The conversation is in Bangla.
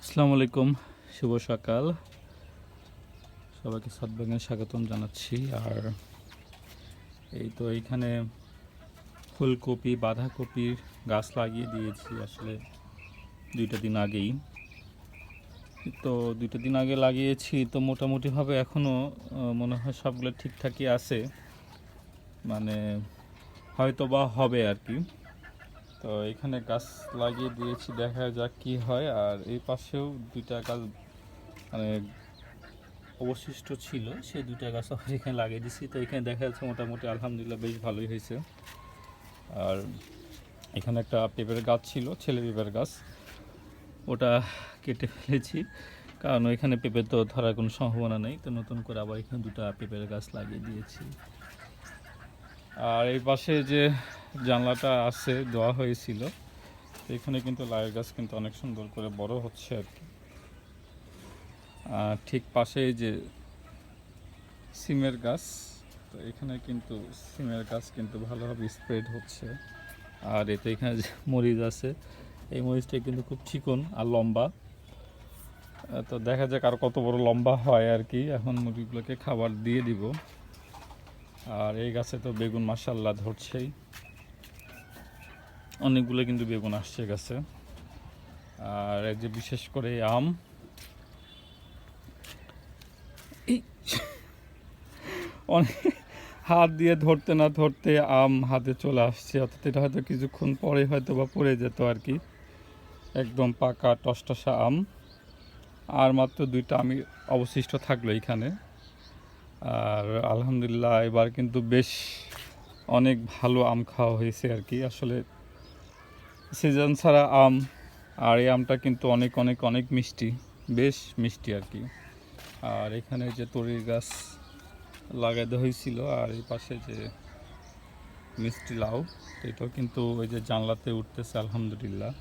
আসসালামু আলাইকুম, শুভ সকাল। সবাইকে সৎবাগানে স্বাগতম জানাচ্ছি। আর এই তো এইখানে ফুলকপি, বাঁধাকপির গাছ লাগিয়ে দিয়েছি আসলে দুইটা দিন আগেই। তো দুইটা দিন আগে লাগিয়েছি, তো মোটামুটিভাবে এখনও মনে হয় সবগুলো ঠিকঠাকই আছে। মানে হয়তো বা হবে আর কি। তো এখানে গাছ লাগিয়ে দিয়েছি, দেখা যাক কি হয়। আর এই পাশেও দুইটা গাছ মানে অবশিষ্ট ছিল, সেই দুইটা গাছ আবার এখানে লাগিয়ে দিয়েছি। তো এখানে দেখা যাচ্ছে মোটামুটি আলহামদুলিল্লাহ বেশ ভালোই হয়েছে। আর এখানে একটা পেঁপের গাছ ছিল, ছেলে পেঁপের গাছ। ওটা কেটে ফেলেছি, কারণ ওইখানে পেঁপে তো ধরার কোনো সম্ভাবনা নেই। তো নতুন করে আবার এখানে দুটো পেঁপের গাছ লাগিয়ে দিয়েছি। আর এই পাশে যে জানলাটা আছে দেওয়া হয়েছিল। এখানে কিন্তু লাইয়ের গাছ কিন্তু অনেক সুন্দর করে বড় হচ্ছে আর কি। আর ঠিক পাশে যে সিমের গাছ, তো এখানে কিন্তু সিমের গাছ কিন্তু ভালোভাবে স্প্রেড হচ্ছে। আর এতে এখানে যে মরিচ আছে, এই মরিচটা কিন্তু খুব চিকন আর লম্বা। তো দেখা যাক আর কত বড় লম্বা হয় আর কি। এখন মুরগিগুলোকে খাবার দিয়ে দিব। আর এই গাছে তো বেগুন মাসাল্লাহ ধরছেই। অনেকগুলো কিন্তু বেগুন আসছে গাছে আর এই যে বিশেষ করে আম। হাত দিয়ে ধরতে না ধরতে আম হাতে চলে আসছে, অর্থাৎ এটা হয়তো কিছুক্ষণ পরে হয়তো বা পড়ে যেত আর কি। একদম পাকা টসটসা আম। আর মাত্র দুইটা আমি অবশিষ্ট থাকল এখানে। আর আলহামদুলিল্লাহ এবার কিন্তু বেশ অনেক ভালো আম খাওয়া হয়েছে আর কি। আসলে সিজন ছাড়া আম আর এই আমটা কিন্তু অনেক অনেক অনেক মিষ্টি। বেশ মিষ্টি আর কি। আর এখানে যে তরির গাছ লাগাতে হয়েছিল আর এই পাশে যে মিষ্টি লাউ, এটাও কিন্তু ওই যে জানলাতে উঠতেছে, আলহামদুলিল্লাহ।